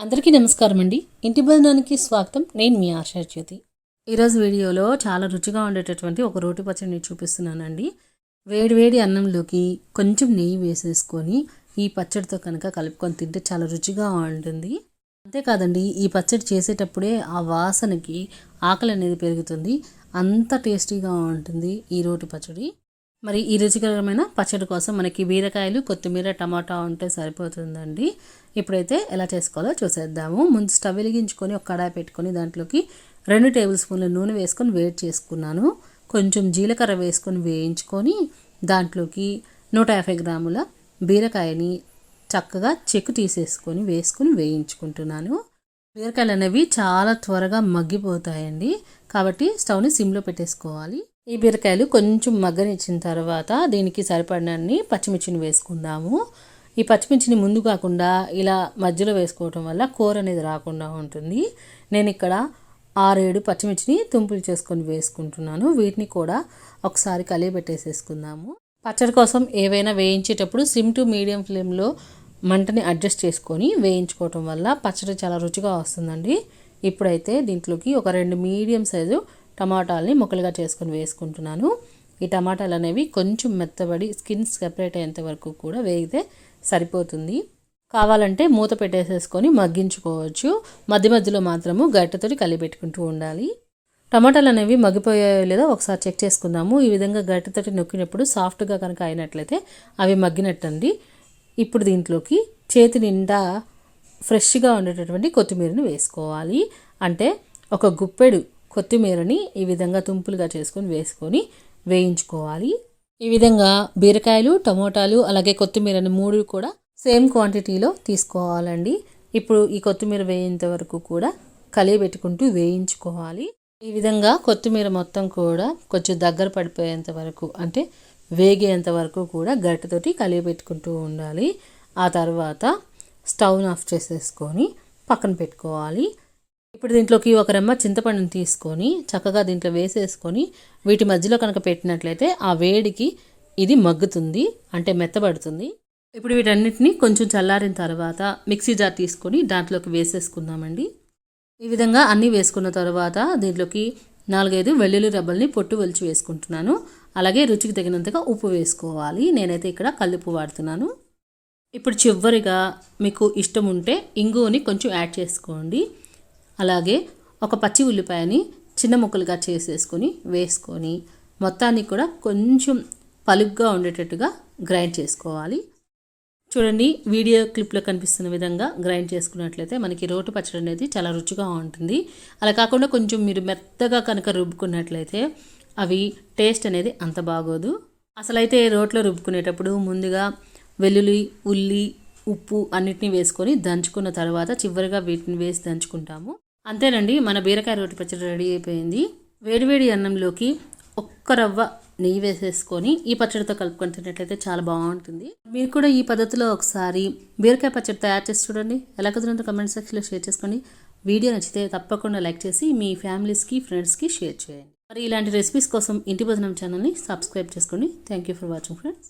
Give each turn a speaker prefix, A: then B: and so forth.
A: అందరికీ నమస్కారం అండి ఇంటి భోజనానికి స్వాగతం. నేను మీ ఆశాజ్యోతి ఈరోజు వీడియోలో చాలా రుచిగా ఉండేటటువంటి ఒక రోటి పచ్చడిని చూపిస్తున్నానండి. వేడివేడి అన్నంలోకి కొంచెం నెయ్యి వేసేసుకొని ఈ పచ్చడితో కనుక కలుపుకొని తింటే చాలా రుచిగా ఉంటుంది. అంతేకాదండి ఈ పచ్చడి చేసేటప్పుడే ఆ వాసనకి ఆకలి అనేది పెరుగుతుంది. అంత టేస్టీగా ఉంటుంది ఈ రోటి పచ్చడి. మరి ఈ రుచికరమైన పచ్చడి కోసం మనకి బీరకాయలు కొత్తిమీర టమాటా ఉంటే సరిపోతుందండి. ఇప్పుడైతే ఎలా చేసుకోవాలో చూసేద్దాము. ముందు స్టవ్ వెలిగించుకొని ఒక కడాయి పెట్టుకొని దాంట్లోకి రెండు టేబుల్ స్పూన్ల నూనె వేసుకొని వేడి చేసుకున్నాను. కొంచెం జీలకర్ర వేసుకొని వేయించుకొని దాంట్లోకి నూట యాభై గ్రాముల బీరకాయని చక్కగా చెక్కు తీసేసుకొని వేసుకొని వేయించుకుంటున్నాను. బీరకాయలు అనేవి చాలా త్వరగా మగ్గిపోతాయండి. కాబట్టి స్టవ్ని సిమ్లో పెట్టేసుకోవాలి. ఈ బీరకాయలు కొంచెం మగ్గనిచ్చిన తర్వాత దీనికి సరిపడినన్ని పచ్చిమిర్చిని వేసుకుందాము. ఈ పచ్చిమిర్చిని ముందు కాకుండా ఇలా మధ్యలో వేసుకోవటం వల్ల కూర అనేది రాకుండా ఉంటుంది. నేను ఇక్కడ ఆరేడు పచ్చిమిర్చిని తుంపులు చేసుకొని వేసుకుంటున్నాను. వీటిని కూడా ఒకసారి కలియబెట్టేసేసుకుందాము పచ్చడి కోసం ఏవైనా వేయించేటప్పుడు సిమ్ టు మీడియం ఫ్లేమ్లో మంటని అడ్జస్ట్ చేసుకొని వేయించుకోవటం వల్ల పచ్చడి చాలా రుచిగా వస్తుందండి. ఇప్పుడైతే దీంట్లోకి ఒక రెండు మీడియం సైజు టమాటాలని ముక్కలుగా చేసుకొని వేసుకుంటున్నాను. ఈ టమాటాలు అనేవి కొంచెం మెత్తబడి స్కిన్ సెపరేట్ అయ్యేంత వరకు కూడా వేగితే సరిపోతుంది. కావాలంటే మూత పెట్టేసేసుకొని మగ్గించుకోవచ్చు. మధ్య మధ్యలో మాత్రము గట్టతోటి కలిపెట్టుకుంటూ ఉండాలి. టమాటాలు అనేవి మగ్గిపోయాయో లేదో ఒకసారి చెక్ చేసుకుందాము. ఈ విధంగా గట్టితోటి నొక్కినప్పుడు సాఫ్ట్గా కనుక అయినట్లయితే అవి మగ్గినట్టండి. ఇప్పుడు దీంట్లోకి చేతి నిండా ఫ్రెష్గా ఉండేటటువంటి కొత్తిమీరని వేసుకోవాలి. అంటే ఒక గుప్పెడు కొత్తిమీరని ఈ విధంగా తుంపులుగా చేసుకొని వేసుకొని వేయించుకోవాలి. ఈ విధంగా బీరకాయలు టమోటాలు అలాగే కొత్తిమీరని మూడు కూడా సేమ్ క్వాంటిటీలో తీసుకోవాలండి. ఇప్పుడు ఈ కొత్తిమీర వేయేంత వరకు కూడా కలియబెట్టుకుంటూ వేయించుకోవాలి. ఈ విధంగా కొత్తిమీర మొత్తం కూడా కొంచెం దగ్గర పడిపోయేంత వరకు అంటే వేగేంత వరకు కూడా గరిటతోటి కలియబెట్టుకుంటూ ఉండాలి. ఆ తర్వాత స్టవ్ ఆఫ్ చేసేసుకొని పక్కన పెట్టుకోవాలి. ఇప్పుడు దీంట్లోకి ఒక రెమ్మ చింతపండుని తీసుకొని చక్కగా దీంట్లో వేసేసుకొని వీటి మధ్యలో కనుక పెట్టినట్లయితే ఆ వేడికి ఇది మగ్గుతుంది అంటే మెత్తబడుతుంది. ఇప్పుడు వీటన్నిటిని కొంచెం చల్లారిన తర్వాత మిక్సీ జార్ తీసుకొని దాంట్లోకి వేసేసుకుందామండి. ఈ విధంగా అన్నీ వేసుకున్న తర్వాత దీంట్లోకి నాలుగైదు వెల్లుల్లి రబ్బల్ని పొట్టు ఒలిచి వేసుకుంటున్నాను. అలాగే రుచికి తగినంతగా ఉప్పు వేసుకోవాలి. నేనైతే ఇక్కడ కల్లుప్పు వాడుతున్నాను. ఇప్పుడు చివరిగా మీకు ఇష్టం ఉంటే ఇంగువని కొంచెం యాడ్ చేసుకోండి. అలాగే ఒక పచ్చి ఉల్లిపాయని చిన్న ముక్కలుగా చేసేసుకొని వేసుకొని మొత్తాన్ని కూడా కొంచెం పలుగ్గా ఉండేటట్టుగా గ్రైండ్ చేసుకోవాలి. చూడండి వీడియో క్లిప్లో కనిపిస్తున్న విధంగా గ్రైండ్ చేసుకున్నట్లయితే మనకి రోటి పచ్చడి అనేది చాలా రుచిగా ఉంటుంది. అలా కాకుండా కొంచెం మీరు మెత్తగా కనుక రుబ్బుకున్నట్లయితే అవి టేస్ట్ అనేది అంత బాగోదు. అసలైతే రోట్లో రుబ్బుకునేటప్పుడు ముందుగా వెల్లుల్లి ఉల్లి ఉప్పు అన్నిటిని వేసుకొని దంచుకున్న తర్వాత చివరిగా వీటిని వేసి దంచుకుంటాము. అంతేనండి మన బీరకాయ రోటి పచ్చడి రెడీ అయిపోయింది. వేడివేడి అన్నంలోకి ఒక్క రవ్వ నెయ్యి వేసేసుకొని ఈ పచ్చడితో కలుపుకొని తిన్నట్లయితే చాలా బాగుంటుంది. మీరు కూడా ఈ పద్ధతిలో ఒకసారి బీరకాయ పచ్చడి తయారు చేసి చూడండి. ఎలా కుదిరినంత కమెంట్ సెక్షన్లో షేర్ చేసుకోండి. వీడియో నచ్చితే తప్పకుండా లైక్ చేసి మీ ఫ్యామిలీస్కి ఫ్రెండ్స్కి షేర్ చేయండి. మరి ఇలాంటి రెసిపీస్ కోసం ఇంటి భోజనం ఛానల్ని సబ్స్క్రైబ్ చేసుకోండి. Thank you for watching friends